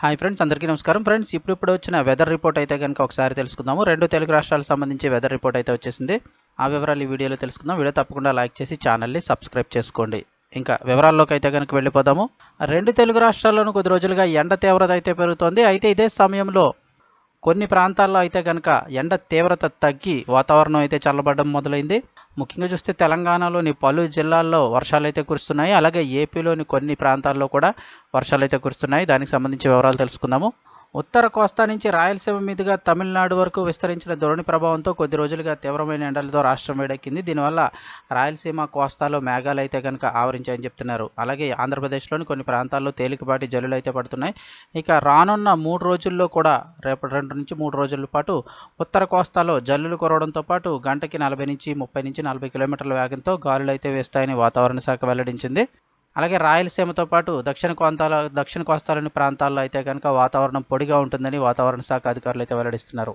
Hi friends అందరికీ నమస్కారం. Friends ఇప్పుడు ఇప్పుడు వచ్చిన వెదర్ రిపోర్ట్ అయితే కనుక ఒకసారి తెలుసుకుందాము. రెండు తెలుగు రాష్ట్రాలకు సంబంధించి వెదర్ రిపోర్ట్ అయితే వచ్చేసింది. ఆ వివరాలు ఈ వీడియోలో తెలుసుకుందాం. వీడియో తప్పకుండా లైక్ చేసి ఛానల్ని సబ్స్క్రైబ్ చేసుకోండి. ఇంకా వివరాల్లోకి అయితే కనుక వెళ్ళిపోదాము. రెండు తెలుగు రాష్ట్రాల్లోనూ కొద్ది రోజులుగా ఎండ తీవ్రత అయితే పెరుగుతోంది. అయితే ఇదే సమయంలో కొన్ని ప్రాంతాల్లో అయితే కనుక ఎండ తీవ్రత తగ్గి వాతావరణం అయితే చల్లబడడం మొదలైంది. ముఖ్యంగా చూస్తే తెలంగాణలోని పలు జిల్లాల్లో వర్షాలు అయితే కురుస్తున్నాయి. అలాగే ఏపీలోని కొన్ని ప్రాంతాల్లో కూడా వర్షాలు అయితే కురుస్తున్నాయి. దానికి సంబంధించి వివరాలు తెలుసుకుందాము. ఉత్తర కోస్తా నుంచి రాయలసీమ మీదుగా తమిళనాడు వరకు విస్తరించిన ద్రోణి ప్రభావంతో కొద్ది రోజులుగా తీవ్రమైన ఎండలతో రాష్ట్రం వేడెక్కింది. దీనివల్ల రాయలసీమ కోస్తాలో మేఘాలు అయితే కనుక ఆవరించాయని చెప్తున్నారు. అలాగే ఆంధ్రప్రదేశ్లోని కొన్ని ప్రాంతాల్లో తేలికపాటి జల్లులు అయితే పడుతున్నాయి. ఇక రానున్న మూడు రోజుల్లో కూడా రేపటి రెండు నుంచి మూడు రోజుల పాటు ఉత్తర కోస్తాలో జల్లులు కురవడంతో పాటు గంటకి నలభై నుంచి ముప్పై నుంచి నలభై కిలోమీటర్ల వేగంతో గాలులు అయితే వేస్తాయని వాతావరణ శాఖ వెల్లడించింది. అలాగే రాయలసీమతో పాటు దక్షిణ కోంతాల దక్షిణ కోస్తాలోని ప్రాంతాల్లో అయితే కనుక వాతావరణం పొడిగా ఉంటుందని వాతావరణ శాఖ అధికారులు అయితే వెల్లడిస్తున్నారు.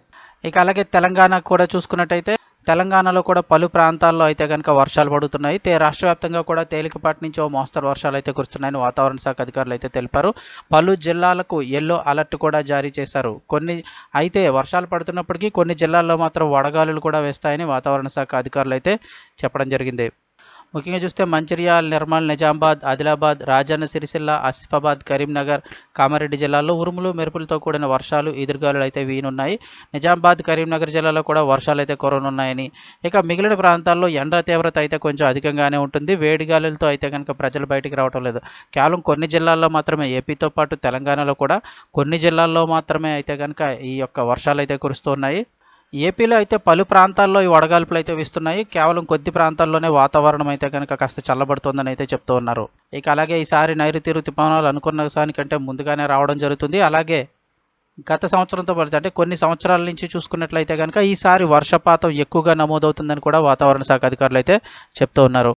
ఇక అలాగే తెలంగాణ కూడా చూసుకున్నట్టయితే తెలంగాణలో కూడా పలు ప్రాంతాల్లో అయితే కనుక వర్షాలు పడుతున్నాయి. రాష్ట్ర వ్యాప్తంగా కూడా తేలికపాటి నుంచి ఓ మోస్తరు వర్షాలు అయితే కురుస్తున్నాయని వాతావరణ శాఖ అధికారులు అయితే తెలిపారు. పలు జిల్లాలకు ఎల్లో అలర్ట్ కూడా జారీ చేశారు. కొన్ని అయితే వర్షాలు పడుతున్నప్పటికీ కొన్ని జిల్లాల్లో మాత్రం వడగాలులు కూడా వేస్తాయని వాతావరణ శాఖ అధికారులు అయితే చెప్పడం జరిగింది. ముఖ్యంగా చూస్తే మంచిర్యాల నిర్మల్ నిజామాబాద్ ఆదిలాబాద్ రాజన్న సిరిసిల్ల ఆసిఫాబాద్ కరీంనగర్ కామారెడ్డి జిల్లాల్లో ఉరుములు మెరుపులతో కూడిన వర్షాలు ఎదురుగాలు అయితే వీనున్నాయి. నిజామాబాద్ కరీంనగర్ జిల్లాలో కూడా వర్షాలు అయితే కురనున్నాయని. ఇక మిగిలిన ప్రాంతాల్లో ఎండ తీవ్రత అయితే కొంచెం అధికంగానే ఉంటుంది. వేడి గాలులతో అయితే కనుక ప్రజలు బయటికి రావటం లేదు. కేవలం కొన్ని జిల్లాల్లో మాత్రమే ఏపీతో పాటు తెలంగాణలో కూడా కొన్ని జిల్లాల్లో మాత్రమే అయితే కనుక ఈ యొక్క వర్షాలు అయితే కురుస్తున్నాయి ఏపీలో అయితే పలు ప్రాంతాల్లో ఈ వడగాల్పులు అయితే వీస్తున్నాయి. కేవలం కొద్ది ప్రాంతాల్లోనే వాతావరణం అయితే కనుక కాస్త చల్లబడుతోందని అయితే చెప్తూ ఉన్నారు. ఇక అలాగే ఈసారి నైరుతి ఋతుపవనాలు అనుకున్న దానికంటే ముందుగానే రావడం జరుగుతుంది. అలాగే గత సంవత్సరంతో పోలిస్తే అంటే కొన్ని సంవత్సరాల నుంచి చూసుకున్నట్లయితే కనుక ఈసారి వర్షపాతం ఎక్కువగా నమోదవుతుందని కూడా వాతావరణ శాఖ అధికారులు అయితే చెప్తూ ఉన్నారు.